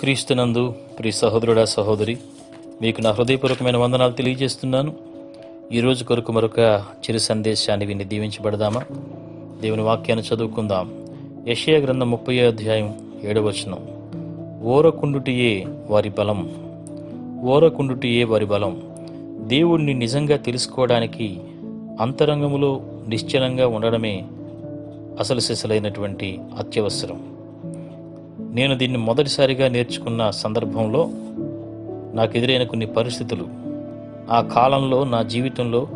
క్రీస్తునందు ప్రి సహోదరుడా సహోదరి మీకు నా హృదయపూర్వకమైన వందనాలు తెలియజేస్తున్నాను. ఈరోజు కొరకు మరొక చిరు సందేశాన్ని విని దీవించబడదామా? దేవుని వాక్యాన్ని చదువుకుందాం. యషయా గ్రంథం ముప్పై అధ్యాయం ఏడవచనం ఓరకుండుటియే వారి బలం. ఓరకుండుటియే వారి బలం. దేవుణ్ణి నిజంగా తెలుసుకోవడానికి అంతరంగములో నిశ్చలంగా ఉండడమే అసలు సిసలైనటువంటి అత్యవసరం. నేను దీన్ని మొదటిసారిగా నేర్చుకున్న సందర్భంలో నాకు ఎదురైన కొన్ని పరిస్థితులు ఆ కాలంలో నా జీవితంలో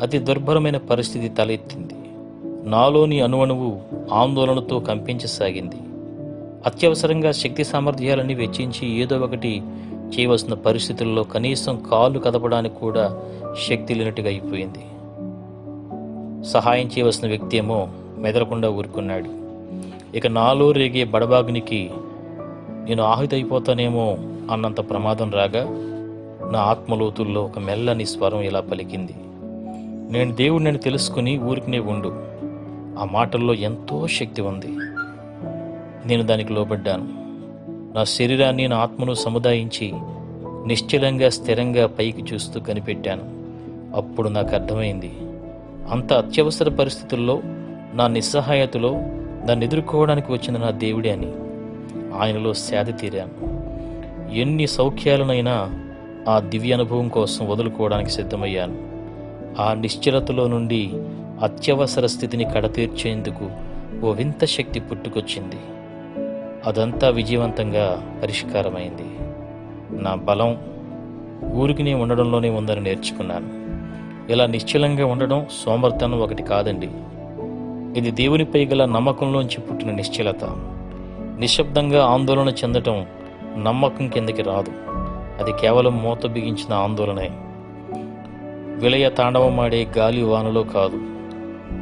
అతి దుర్భరమైన పరిస్థితి తలెత్తింది. నాలోని అణువణువు ఆందోళనతో కంపించసాగింది. అత్యవసరంగా శక్తి సామర్థ్యాలన్నీ వెచ్చించి ఏదో ఒకటి చేయవలసిన పరిస్థితుల్లో కనీసం కాలు కదపడానికి కూడా శక్తి లేనట్టుగా అయిపోయింది. సహాయం చేయవలసిన వ్యక్తి ఏమో మెదలకుండా ఊరుకున్నాడు. ఇక నాలో రేగే బడబాగ్నికి నేను ఆహుతైపోతానేమో అన్నంత ప్రమాదం రాగా నా ఆత్మలోతుల్లో ఒక మెల్లని స్వరం ఇలా పలికింది. నేను దేవుడిని తెలుసుకుని ఊరికినే ఉండు. ఆ మాటల్లో ఎంతో శక్తి ఉంది. నేను దానికి లోబడ్డాను. నా శరీరాన్ని నా ఆత్మను సముదాయించి నిశ్చలంగా స్థిరంగా పైకి చూస్తూ కనిపెట్టాను. అప్పుడు నాకు అర్థమైంది. అంత అత్యవసర పరిస్థితుల్లో నా నిస్సహాయతలో దాన్ని ఎదుర్కోవడానికి వచ్చిన నా దేవుడే అని ఆయనలో సేద తీరాను. ఎన్ని సౌఖ్యాలనైనా ఆ దివ్య అనుభవం కోసం వదులుకోవడానికి సిద్ధమయ్యాను. ఆ నిశ్చలతలో నుండి అత్యవసర స్థితిని కడతీర్చేందుకు ఓ వింత శక్తి పుట్టుకొచ్చింది. అదంతా విజయవంతంగా పరిష్కారమైంది. నా బలం ఊరికినే ఉండడంలోనే ఉందని నేర్చుకున్నాను. ఇలా నిశ్చలంగా ఉండడం సోమర్థనం ఒకటి కాదండి. ఇది దేవునిపై గల నమ్మకంలోంచి పుట్టిన నిశ్చలత. నిశ్శబ్దంగా ఆందోళన చెందటం నమ్మకం కిందకి రాదు. అది కేవలం మూత బిగించిన ఆందోళనే. విలయ తాండవమాడే గాలి వానలో కాదు.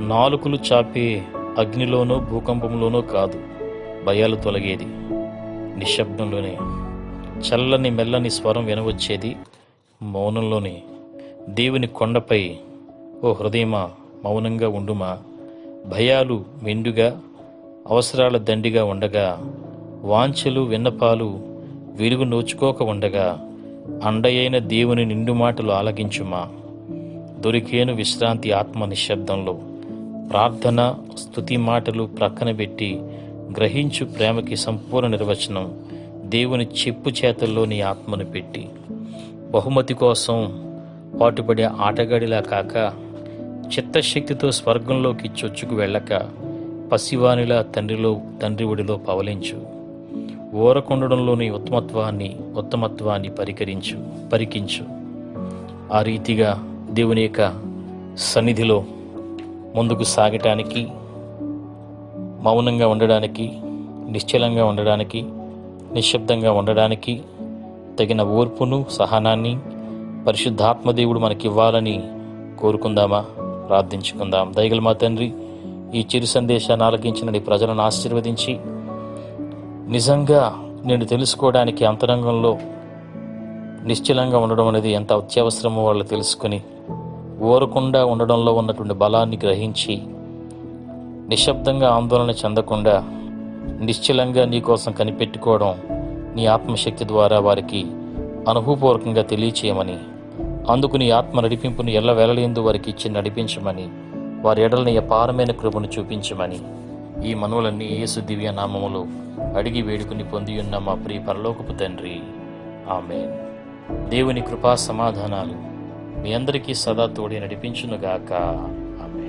నాలుకలు చాపే అగ్నిలోనో భూకంపంలోనో కాదు. భయాలు తొలగేది నిశ్శబ్దంలోనే. చల్లని మెల్లని స్వరం వినవచ్చేది మౌనంలోనే. దేవుని కొండపై ఓ హృదయమా మౌనంగా ఉండుమా? భయాలు మెండుగా అవసరాల దండిగా ఉండగా వాంఛలు విన్నపాలు వెలుగు నోచుకోక ఉండగా అండయైన దేవుని నిండు మాటలు ఆలగించుమా? దొరికేను విశ్రాంతి ఆత్మ నిశ్శబ్దంలో. ప్రార్థన స్థుతి మాటలు ప్రక్కన పెట్టి గ్రహించు ప్రేమకి సంపూర్ణ నిర్వచనం దేవుని చెప్పు చేతల్లో నీ ఆత్మను పెట్టి. బహుమతి కోసం పాటుపడే ఆటగాడిలా కాక చిత్తశక్తితో స్వర్గంలోకి చొచ్చుకు వెళ్ళక పసివానిలా తండ్రిలో తండ్రి ఒడిలో పవలించు. ఓరకొండడంలోని ఉత్తమత్వాన్ని ఉత్తమత్వాన్ని పరికరించు పరికించు. ఆ రీతిగా దేవుని యొక్క సన్నిధిలో ముందుకు సాగటానికి మౌనంగా ఉండడానికి నిశ్చలంగా ఉండడానికి నిశ్శబ్దంగా ఉండడానికి తగిన ఓర్పును సహనాన్ని పరిశుద్ధాత్మదేవుడు మనకివ్వాలని కోరుకుందామా? ప్రార్థించుకుందాం. దయగల మా తండ్రి ఈ చిరు సందేశాన్ని ఆలకించిన నీ ప్రజలను ఆశీర్వదించి నిజంగా నేను తెలుసుకోవడానికి అంతరంగంలో నిశ్చలంగా ఉండడం అనేది ఎంత అత్యవసరమో వాళ్ళు తెలుసుకుని ఓరకుండా ఉండడంలో ఉన్నటువంటి బలాన్ని గ్రహించి నిశ్శబ్దంగా ఆందోళన చెందకుండా నిశ్చలంగా నీ కోసం కనిపెట్టుకోవడం నీ ఆత్మశక్తి ద్వారా వారికి అనుభవపూర్వకంగా తెలియచేయమని అందుకు నీ ఆత్మ నడిపింపును ఎల్ల వెళ్ళలేందు వారికి ఇచ్చి నడిపించమని వారి ఎడలని అపారమైన కృపను చూపించమని ఈ మనవులన్నీ యేసు దివ్య నామములు అడిగి వేడుకుని పొంది ఉన్న మా ప్రియ పరలోకపు తండ్రి. ఆమె దేవుని కృపా సమాధానాలు మీ అందరికీ సదా తోడి నడిపించునుగాక. ఆమె